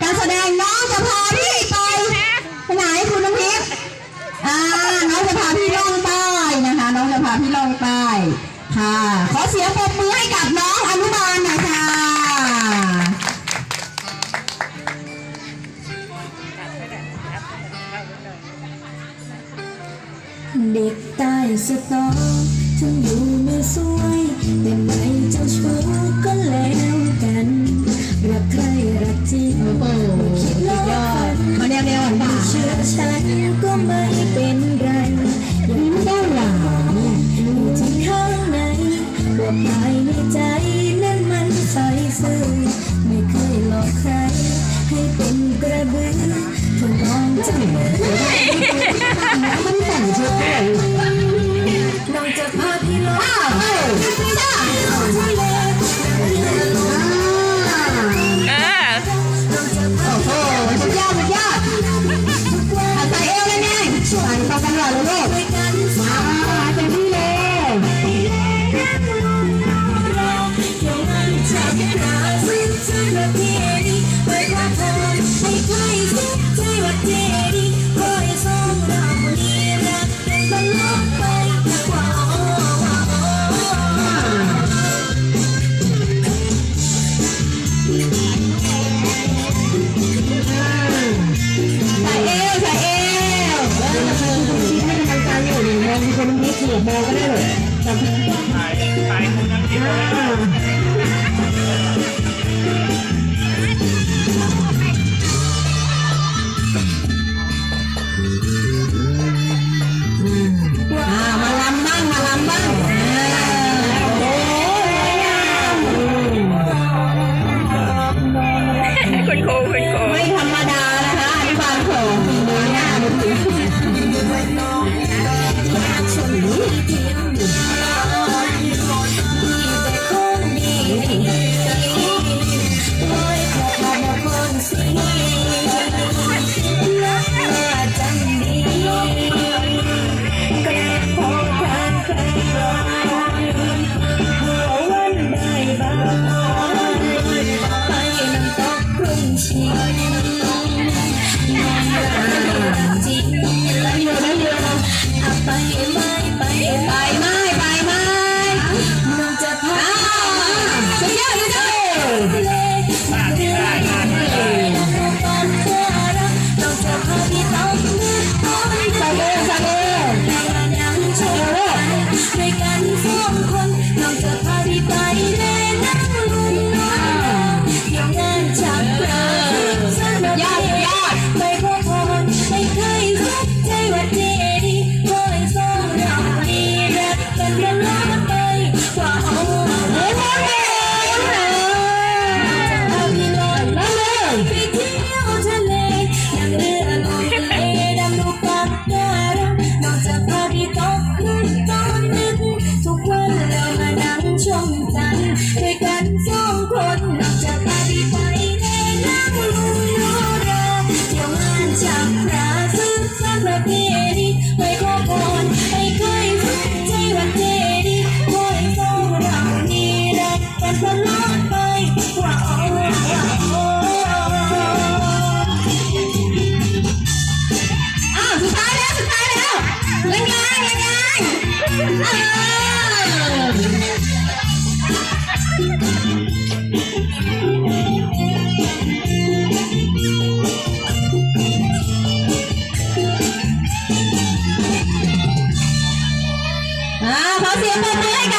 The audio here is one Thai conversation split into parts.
การแสดงน้องจะพาพี่ไปไปไหนคุณน้ำพริกอ่าน้องจะพาพี่ล่องใต้นะคะ น้องจะพาพี่ล่องใต้ค่ะ ขอเสียงปรบมือให้กับน้องอนุบาลหน่อยค่ะเด็กใต้สตอถึงอยู่ไม่สวยแต่ ดลองจับมือมันแต่งชุดด้วยน้องจะพาพี่ลงอ้าวเฮ้ยจ้าทะเลอ่าเออน้องจะพาโอ้โหสุดยอดสุดยอดทุกวันใส่เอวเลยแม่ใส่ต่อกันหล่อเลยลูกด้วยกันสาอ่ามเต็มที่เลยเมองก็ได้เลยจับถ่ายถ่ายคุณน้ำทิพ จากพระซึ่งสร้างประเพณีไปขอพรให้ใครสนใจวันเจดีย์คอยส่งเรานี่รักกันตลอดไปว้าวอ้าวสุดท้ายแล้วสุดท้ายแล้วแรงๆแรงๆเ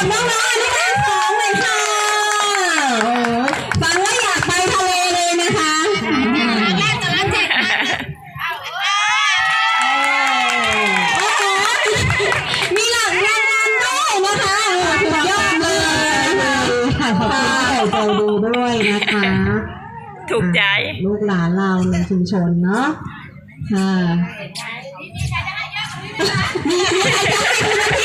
บมือให้กับน้องๆอนุบาลสองหน่อยค่ะโอ้ยฟังแล้วอยากไปทะเลเลยนะคะแรกจะรักเจ็บโอ้โหมีหลังรางวัลด้วยนะคะสุดยอดเลยค่ะขอบคุณที่ใส่ใจดูด้วยนะคะถูกใจ ลูกหลานเราในชุมชนเนาะค่ะมีใครจะให้คุณอ